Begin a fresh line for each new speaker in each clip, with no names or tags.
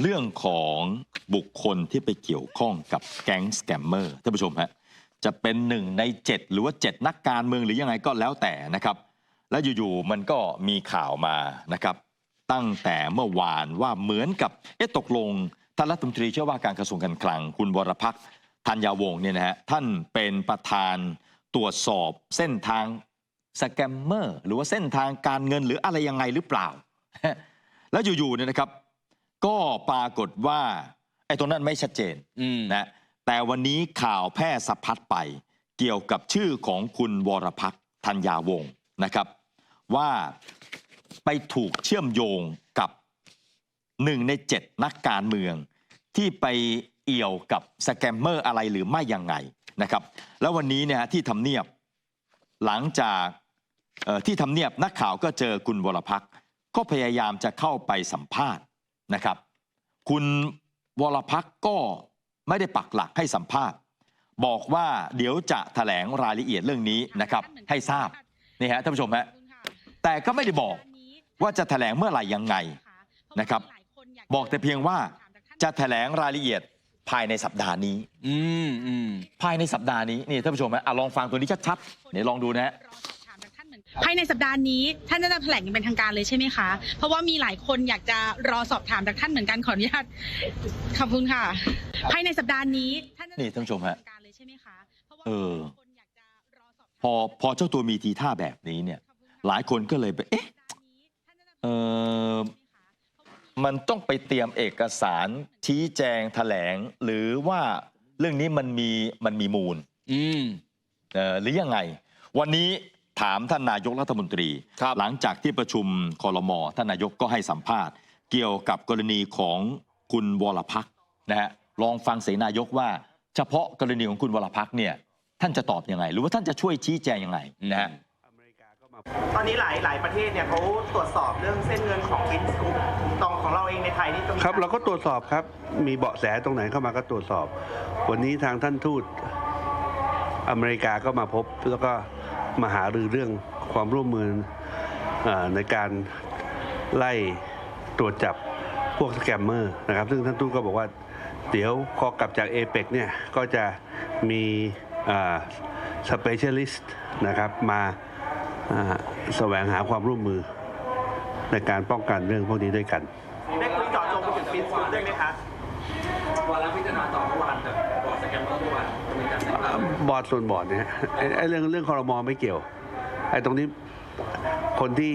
เรื่องของบุคคลที่ไปเกี่ยวข้องกับแก๊งสแกมเมอร์ท่านผู้ชมฮะจะเป็นหนึ่งใน 7 หรือว่า 7 นักการเมืองหรือยังไงก็แล้วแต่นะครับ แล้วอยู่ๆมันก็มีข่าวมานะครับ ตั้งแต่เมื่อวานว่าเหมือนกับเอ๊ะตกลงท่านรัฐมนตรีเชื่อว่าการกระทรวงการคลังคุณวรพักษ์ธัญญาวงศ์เนี่ยนะฮะท่านเป็นประธานตรวจสอบเส้นทางสแกมเมอร์หรือว่าเส้นทางการเงินหรืออะไรยังไงหรือเปล่า แล้วอยู่ๆเนี่ยนะครับ ก็ปรากฏว่าไอ้ตรงนั้นไม่ชัดเจน
อืม
นะแต่วันนี้ข่าวแพร่สะพัดไปเกี่ยวกับชื่อของคุณวรพักษ์ธัญญาวงศ์นะครับ ว่าไปถูกเชื่อมโยงกับหนึ่งในเจ็ดนักการเมือง ที่ไปเอี่ยวกับสแกมเมอร์อะไรหรือไม่ยังไงนะครับ แล้ววันนี้เนี่ยที่ทำเนียบหลังจากเอ่อที่ทำเนียบนักข่าวก็เจอคุณวรพักษ์ก็พยายามจะเข้าไปสัมภาษณ์ นะครับ คุณวรพักษ์ก็ไม่ได้ปักหลักให้สัมภาษณ์ บอกว่าเดี๋ยวจะแถลงรายละเอียดเรื่องนี้นะครับ ให้ทราบนี่ฮะท่านผู้ชมฮะแต่ก็ไม่ได้บอกว่าจะแถลงเมื่อไหร่ยังไงนะครับ บอกแต่เพียงว่าจะแถลงรายละเอียดภายในสัปดาห์นี้
อืมอืม
ภายในสัปดาห์นี้นี่ท่านผู้ชมฮะอะลองฟังตัวนี้ชัดๆเดี๋ยวลองดูนะฮะ
ภายในสัปดาห์นี้ท่านจะแถลงอย่างเป็นทางการเลยใช่ไหมคะ เพราะว่ามีหลายคนอยากจะรอสอบถามจากท่านเหมือนกันขออนุญาตขอบคุณค่ะ ภายในสัปดาห์นี้ท่านจะ
นี่ท่านผู้ชมฮะ
แถลงอย่างเป็นทางการเลยใช่ไหมคะพราะว่า
เออ
มีหลายคนอยากจะรอสอบถาม
พอพอเจ้าตัวมีทีท่าแบบนี้เนี่ย หลายคนก็เลยไปเอ๊ะเออมันต้องไปเตรียมเอกสารชี้แจงแถลง หรือว่าเรื่องนี้มันมีมันมีมูล
อืม
เอ่อหรือยังไง วันนี้ ถามท่านนายกรัฐมนตรี
ครับ
หลังจากที่ประชุมคอรมอท่านนายกก็ให้สัมภาษณ์ เกี่ยวกับกรณีของคุณวรพักษ์นะฮะลองฟังเสนายกว่า เฉพาะกรณีของคุณวรพักษ์เนี่ยท่านจะตอบยังไง หรือว่าท่านจะช่วยชี้แจงยังไงนะฮะ
ตอนนี้หลายหลายประเทศเนี่ยเขาตรวจสอบเรื่องเส้นเงินของฟินสกุปตองของเราเองในไทยนี่ต้องมี
ครับ เราก็ตรวจสอบครับ มีเบาะแสตรงไหนเข้ามาก็ตรวจสอบ วันนี้ทางท่านทูตอเมริกาก็มาพบแล้วก็ มาหารือเรื่องความร่วมมืออในการไล่ตรวจจับพวกสแกมเมอร์นะครับ ซึ่งท่านทูตก็บอกว่า เดี๋ยวพอกลับจากเอเปกเนี่ยก็จะมีสเปเชียลิสต์นะครับมาแสวงหาความร่วมมือในการป้องกันเรื่องพวกนี้ด้วยกัน
ได้คุยเจาะจงไปถึงฟินสกุปด้วยไหมคะ
วันละพิจารณาต่อเมื่อวานกับบอร์ดสแกมเมอร์เมื่อวานมีการติดตาม
บอร์ดส่วนบอร์ดเนี่ยไอ้ไอ้เรื่องเรื่องคอรมอไม่เกี่ยวไอ้ตรงนี้คนที่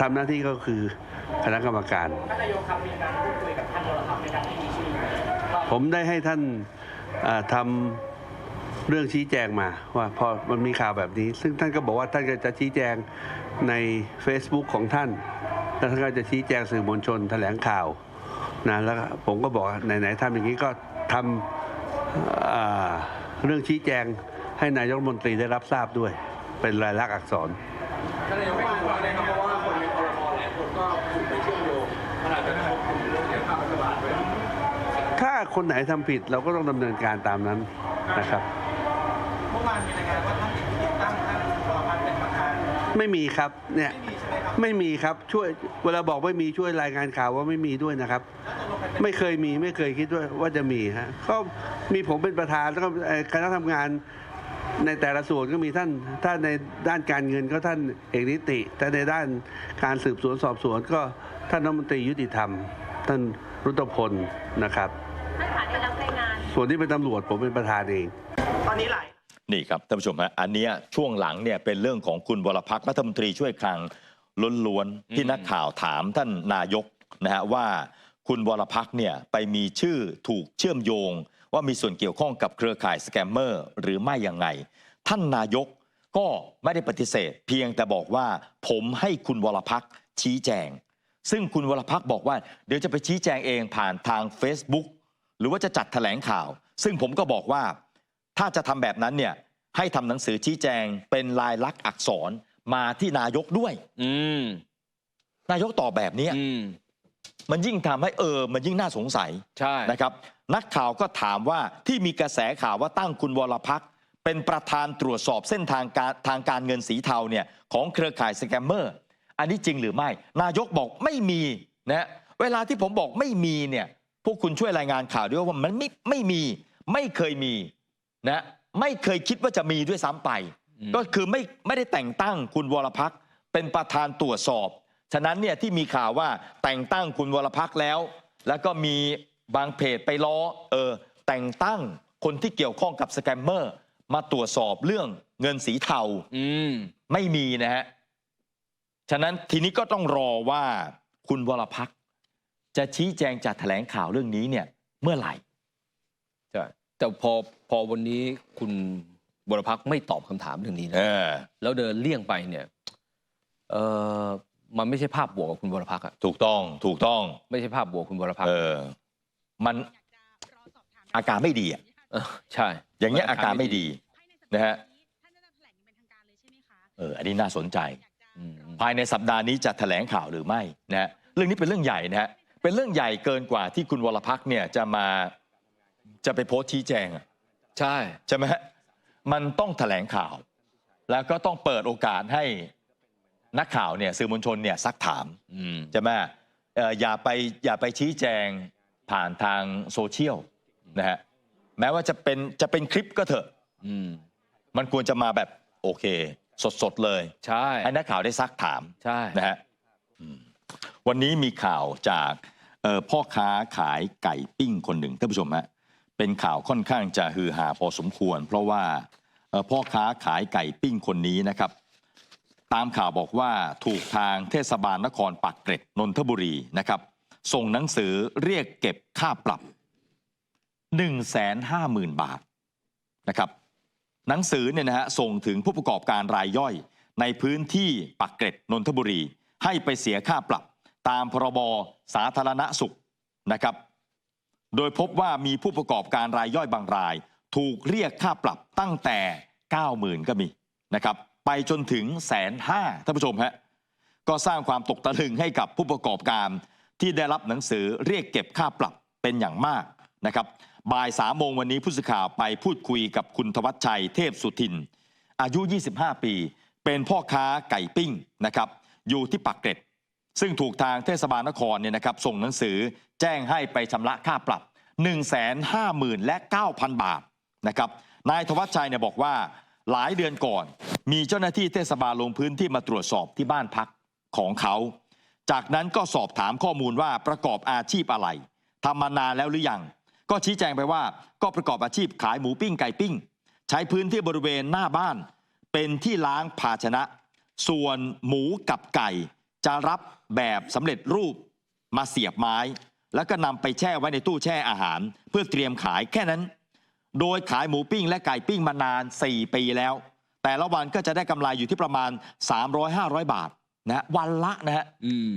ทำหน้าที่ก็คือคณะกรรมการ
ท่านนายกครับมีการพูดคุยกับท่านวรพักษ์ในการที่มีชื่อ
ผมได้ให้ท่านอ่าทำเรื่องชี้แจงมาว่าพอมันมีข่าวแบบนี้ ซึ่งท่านก็บอกว่าท่านก็จะชี้แจงใน Facebook ของท่านแล้วท่านก็จะชี้แจงสื่อมวลชนแถลงข่าว นะแล้วผมก็บอกไหนๆทำอย่างนี้ก็ทำเรื่องชี้แจงให้นายกรัฐมนตรีได้รับทราบด้วย เป็นลายลักษณ์อักษร
ท่านนายไม่กลัวเลยครับเพราะว่าคนในคอรมอหลายคนก็ถูกไปเชื่อมโยงขนาดจะได้ควบคุมเรื่องเกี่ยวกับรัฐบาลด้วย
ถ้าคนไหนทำผิดเราก็ต้องดำเนินการตามนั้นนะครับ
เมื่อวานมีรายงานว่าท่านติด
ไม่มีครับเนี่ย
ไม่มีใช่ไหมครับ
ไม่มีครับช่วยเวลาบอกไม่มีช่วยรายงานข่าวว่าไม่มีด้วยนะครับ
แล้วตกลงเป็น
ไม่เคยมีไม่เคยคิดด้วยว่าจะมีฮะก็มีผมเป็นประธานแล้วก็เอ่อคณะทำงานในแต่ละส่วนก็มีท่านถ้าในด้านการเงินก็ท่านเอกนิติถ้าในด้านการสืบสวนสอบสวนก็ท่านรัฐมนตรียุติธรรม ท่านรุตพลนะครับ
ท่านคะได้รับรายงาน
ส่วนที่เป็นตำรวจผมเป็นประธานเอง
ตอนนี้หลาย
นี่ครับท่านผู้ชมฮะอันเนี้ยช่วงหลังเนี่ยเป็นเรื่องของคุณวรพักษ์รัฐมนตรีช่วยคลังล้วนๆที่นักข่าวถามท่านนายกนะฮะว่าคุณวรพักษ์เนี่ยไปมีชื่อถูกเชื่อมโยง ว่ามีส่วนเกี่ยวข้องกับเครือข่ายสแกมเมอร์หรือไม่ยังไง ท่านนายกก็ไม่ได้ปฏิเสธ เพียงแต่บอกว่า ผมให้คุณวรพักษ์ชี้แจง ซึ่งคุณวรพักษ์บอกว่า เดี๋ยวจะไปชี้แจงเองผ่านทาง Facebook หรือว่าจะจัดแถลงข่าว ซึ่งผมก็บอกว่า ถ้าจะทำแบบนั้นเนี่ยให้ทำหนังสือชี้แจงเป็นลายลักษณ์อักษรมาที่นายกด้วย
อืม
นายกตอบแบบเนี้ย
อืม
มันยิ่งทำให้เออ มันยิ่งน่าสงสัย
ใช่
นะครับ นักข่าวก็ถามว่าที่มีกระแสข่าวว่าตั้งคุณวรพักษ์เป็นประธานตรวจสอบเส้นทางการทางการเงินสีเทาเนี่ยของเครือข่ายสแกมเมอร์ อันนี้จริงหรือไม่ นายกบอกไม่มีนะเวลาที่ผมบอกไม่มีเนี่ยพวกคุณช่วยรายงานข่าวด้วยว่ามันไม่ไม่มี ไม่เคยมี นะไม่เคยคิดว่าจะมีด้วยซ้ำไป
อืม
ก็คือไม่ไม่ได้แต่งตั้งคุณวรพักษ์เป็นประธานตรวจสอบ ฉะนั้นเนี่ยที่มีข่าวว่าแต่งตั้งคุณวรพักษ์แล้ว แล้วก็มีบางเพจไปล้อเออแต่งตั้งคนที่เกี่ยวข้องกับสแกมเมอร์ มาตรวจสอบเรื่องเงินสีเทา
อืม
ไม่มีนะฮะ ฉะนั้นทีนี้ก็ต้องรอว่าคุณวรพักษ์จะชี้แจงจะแถลงข่าวเรื่องนี้เนี่ย เมื่อไหร่
ใช่ แต่พอพอวันนี้คุณบรพักษ์ไม่ตอบคำถามเรื่องนี้
เอ
นะ
อ
แล้วเดินเลี่ยงไปเนี่ยเออมันไม่ใช่ภาพบวกกับคุณบรพักษ์อะ
ถูกต้องถูกต้อง
ไม่ใช่ภาพบวกคุณบรพัก
เอ
ษ์
อมันอาการไม่ดีอะ
เออใช่
อย่างเงี้ยอาการไม่ดีนะฮะ
ท่านจะแถลงเป็นทางการเลยใช่ไหมคะ
เอออันนี้น่าสนใจ
อืม
ภายในสัปดาห์นี้จะแถลงข่าวหรือไม่นะฮะเรื่องนี้เป็นเรื่องใหญ่นะฮะเป็นเรื่องใหญ่เกินกว่าที่คุณวรพักษ์เนี่ยจะมา จะไปโพสต์ชี้แจงอะ
ใช่
ใช่ไหมฮะมันต้องแถลงข่าว แล้วก็ต้องเปิดโอกาสให้นักข่าวเนี่ยสื่อมวลชนเนี่ยซักถาม
อืม
ใช่ไหมเอ่ออย่าไปอย่าไปชี้แจงผ่านทางโซเชียลนะฮะแม้ว่าจะเป็นจะเป็นคลิปก็เถอะ
อืม
มันควรจะมาแบบโอเค สดๆเลย
ใช่
ให้นักข่าวได้ซักถาม
ใช่
นะฮะอืมวันนี้มีข่าวจากเอ่อพ่อค้าขายไก่ปิ้งคนหนึ่งท่านผู้ชมฮะ เป็นข่าวค่อนข้างจะฮือฮาพอสมควร เพราะว่าพ่อค้าขายไก่ปิ้งคนนี้นะครับ ตามข่าวบอกว่าถูกทางเทศบาลนครปากเกร็ดนนทบุรีนะครับ ส่งหนังสือเรียกเก็บค่าปรับ 1 5 0 0 0 0 บาทนะครับ หนังสือเนี่ยนะฮะส่งถึงผู้ประกอบการรายย่อย ในพื้นที่ปักเกร็ดนนทบุรี ให้ไปเสียค่าปรับ ตามพรบสาธารณสุขนะครับ โดยพบว่ามีผู้ประกอบการรายย่อยบางราย ถูกเรียกค่าปรับตั้งแต่ 90,000 ก็มีนะครับไปจนถึงแสนห้าท่านผู้ชมฮะก็สร้างความตกตะลึงให้กับผู้ประกอบการ ที่ได้รับหนังสือเรียกเก็บค่าปรับเป็นอย่างมากนะครับบ่ายสามโมงวันนี้ผู้สื่อข่าวไปพูดคุยกับคุณธวัชชัยเทพสุทิน อายุ 25 ปี เป็นพ่อค้าไก่ปิ้งนะครับอยู่ที่ปักเกร็ด ซึ่งถูกทางเทศบาลนครเนี่ยนะครับส่งหนังสือแจ้งให้ไปชำระค่าปรับ 1 5 0 0 0 0และ9,000 บาทนะครับนายธวัชชัยเนี่ยบอกว่าหลายเดือนก่อน มีเจ้าหน้าที่เทศบาลลงพื้นที่มาตรวจสอบที่บ้านพักของเขา จากนั้นก็สอบถามข้อมูลว่าประกอบอาชีพอะไรทำมานานแล้วหรือยังก็ชี้แจงไปว่าก็ประกอบอาชีพขายหมูปิ้งไก่ปิ้ง ใช้พื้นที่บริเวณหน้าบ้าน เป็นที่ล้างภาชนะ ส่วนหมูกับไก่ จะรับแบบสำเร็จรูปมาเสียบไม้ แล้วก็นำไปแช่ไว้ในตู้แช่อาหาร เพื่อเตรียมขายแค่นั้น โดยขายหมูปิ้งและไก่ปิ้งมานาน 4 ปีแล้ว แต่ละวันก็จะได้กำไรอยู่ที่ประมาณ 300-500 บาทนะฮะวันละนะฮะ
อืม